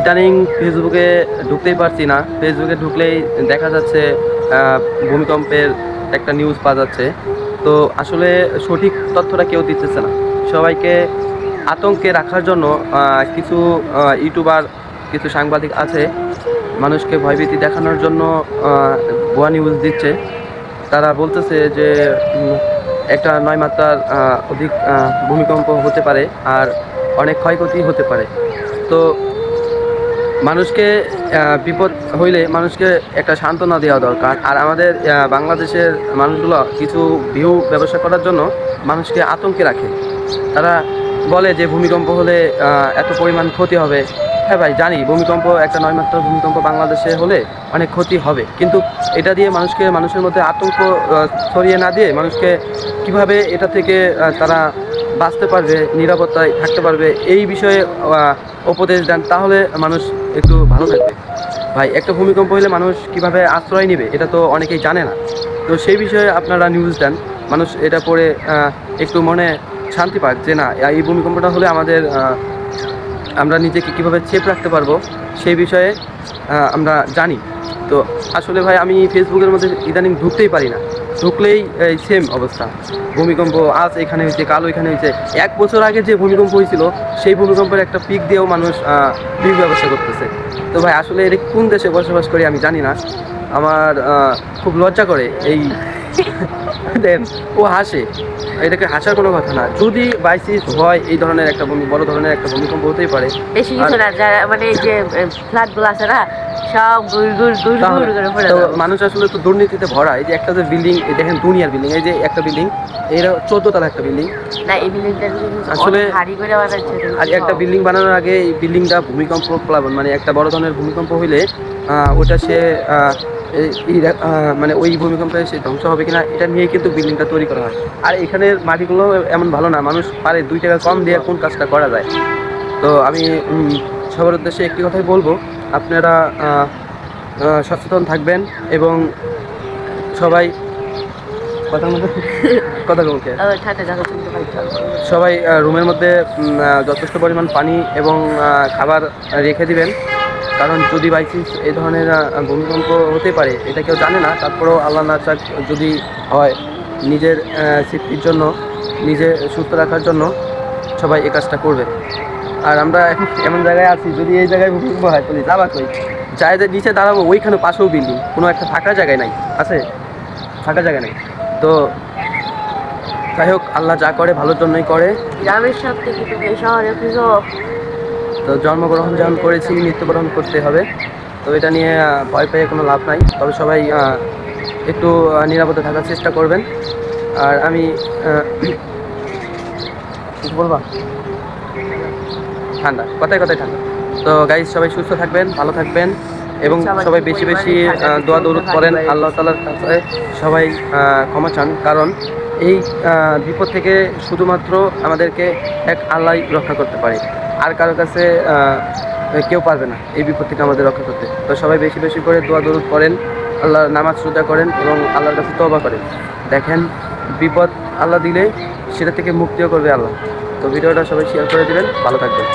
ইদানিং ফেসবুকে ঢুকতেই পারছি না। ফেসবুকে ঢুকলেই দেখা যাচ্ছে ভূমিকম্পের একটা নিউজ পাওয়া যাচ্ছে। তো আসলে সঠিক তথ্যটা কেউ দিতেছে না। সবাইকে আতঙ্কে রাখার জন্য কিছু ইউটিউবার, কিছু সাংবাদিক আছে, মানুষকে ভয়ভীতি দেখানোর জন্য ভুয়া নিউজ দিচ্ছে। তারা বলতেছে যে একটা নয় মাত্রার অধিক ভূমিকম্প হতে পারে আর অনেক ক্ষয়ক্ষতি হতে পারে। তো মানুষকে বিপদ হইলে মানুষকে একটা সান্ত্বনা দেওয়া দরকার। আর আমাদের বাংলাদেশের মানুষগুলো কিছু ভিউ ব্যবসা করার জন্য মানুষকে আতঙ্কে রাখে। তারা বলে যে ভূমিকম্প হলে এত পরিমাণ ক্ষতি হবে। হ্যাঁ ভাই, জানি ভূমিকম্প একটা নয় মাত্রার ভূমিকম্প বাংলাদেশে হলে অনেক ক্ষতি হবে। কিন্তু এটা দিয়ে মানুষকে, মানুষের মধ্যে আতঙ্ক ছড়িয়ে না দিয়ে মানুষকে কীভাবে এটা থেকে তারা বাঁচতে পারবে, নিরাপত্তায় থাকতে পারবে, এই বিষয়ে উপদেশ দেন, তাহলে মানুষ একটু ভালো থাকবে। ভাই, একটা ভূমিকম্প হলে মানুষ কীভাবে আশ্রয় নেবে, এটা তো অনেকেই জানে না। তো সেই বিষয়ে আপনারা নিউজ দেন, মানুষ এটা পড়ে একটু মনে শান্তি পাক যে না, এই ভূমিকম্পটা হলে আমাদের আমরা নিজেকে কীভাবে চেপ রাখতে পারব, সেই বিষয়ে আমরা জানি। তো আসলে ভাই, আমি ফেসবুকের মধ্যে ইদানিং ঢুকতেই পারি না। ঢুকলেই সেম অবস্থা। ভূমিকম্প আজ এখানে হয়েছে, কাল ওইখানে হয়েছে। এক বছর আগে যে ভূমিকম্প হয়েছিল, সেই ভূমিকম্পের একটা পিক দিয়েও মানুষ পিক ব্যবসা করতেছে। তো ভাই, আসলে এটা কোন দেশে বসবাস করি আমি জানি না। আমার খুব লজ্জা করে এই দেন ও হাসে। এটাকে হাসার কোনো কথা না। যদি বাইসিস হয় এই ধরনের একটা ভূমি বড় ধরনের একটা ভূমিকম্প হতেই পারে। বেশি কিছু না যারা মানে এই যে ফ্ল্যাটগুলো আছে না সব করে পড়ে মানুষ আসলে তো দুর্নীতিতে ভরা। এই যে একটা যে বিল্ডিং দেখেন দুনিয়ার বিল্ডিং এই যে একটা বিল্ডিং এর চোদ্দ তলা একটা বিল্ডিং না এই বিল্ডিংটা আসলে- আর একটা বিল্ডিং বানানোর আগে এই বিল্ডিংটা ভূমিকম্প প্লাবন মানে একটা বড় ধরনের ভূমিকম্প হইলে আহ, ওটা সে এই- মানে ওই ভূমিকম্পে সে ধ্বংস হবে কিনা এটা নিয়ে কিন্তু বিল্ডিংটা তৈরি করা হয়। আর এখানের মাটিগুলো এমন ভালো না মানুষ পারে দুই টাকা কম দিয়ে কোন কাজটা করা যায়। তো আমি সবার উদ্দেশ্যে একটি কথাই বলব আপনারা সচেতন থাকবেন এবং সবাই কথা কথা কমকে পাইছো সবাই রুমের মধ্যে যথেষ্ট পরিমাণ পানি এবং খাবার রেখে দিবেন। কারণ যদি বাইচিস এই ধরনের ভূমিকম্প হতে পারে, এটা কেউ জানে না, তারপরেও আল্লাহ না চাক যদি হয় নিজের সেফটির জন্য, নিজে সুস্থ রাখার জন্য সবাই এই কাজটা করবে। আর আমরা এমন জায়গায় আছি, যদি এই জায়গায় ভূমিকম্প হয়, তাহলে যাবা কই? জায়গায় নিচে দাঁড়াবো, ওইখানে পাশেও বিল্ডিং কোনো একটা ফাঁকা জায়গায় নাই, আছে? ফাঁকা জায়গা নাই। তো যাই হোক, আল্লাহ যা করে, ভালোর জন্যই করে। গ্রামের সব থেকে শহরে তো জন্মগ্রহণ যখন করেছি মৃত্যুবরণ করতে হবে। তো এটা নিয়ে ভয় পেয়ে কোনো লাভ নাই। তবে সবাই একটু নিরাপদে থাকার চেষ্টা করবেন। আর আমি বলবা? ঠান্ডা কথায় কথায় ঠান্ডা। তো গাইজ সবাই সুস্থ থাকবেন ভালো থাকবেন এবং সবাই বেশি বেশি দোয়া দৌড় করেন আল্লাহ তালার কাছে সবাই ক্ষমা চান। কারণ এই বিপদ থেকে শুধুমাত্র আমাদেরকে এক আল্লাহ রক্ষা করতে পারে। আর কারোর কাছে কেউ পারবে না এই বিপদ থেকে আমাদের রক্ষা করতে। তো সবাই বেশি বেশি করে দোয়া দরুদ করেন আল্লাহর নামাজ শ্রদ্ধা করেন এবং আল্লাহর কাছে তবা করেন। দেখেন, বিপদ আল্লাহ দিলে সেটা থেকে মুক্তিও করবে আল্লাহ। তো ভিডিওটা সবাই শেয়ার করে দিবেন। ভালো থাকবেন।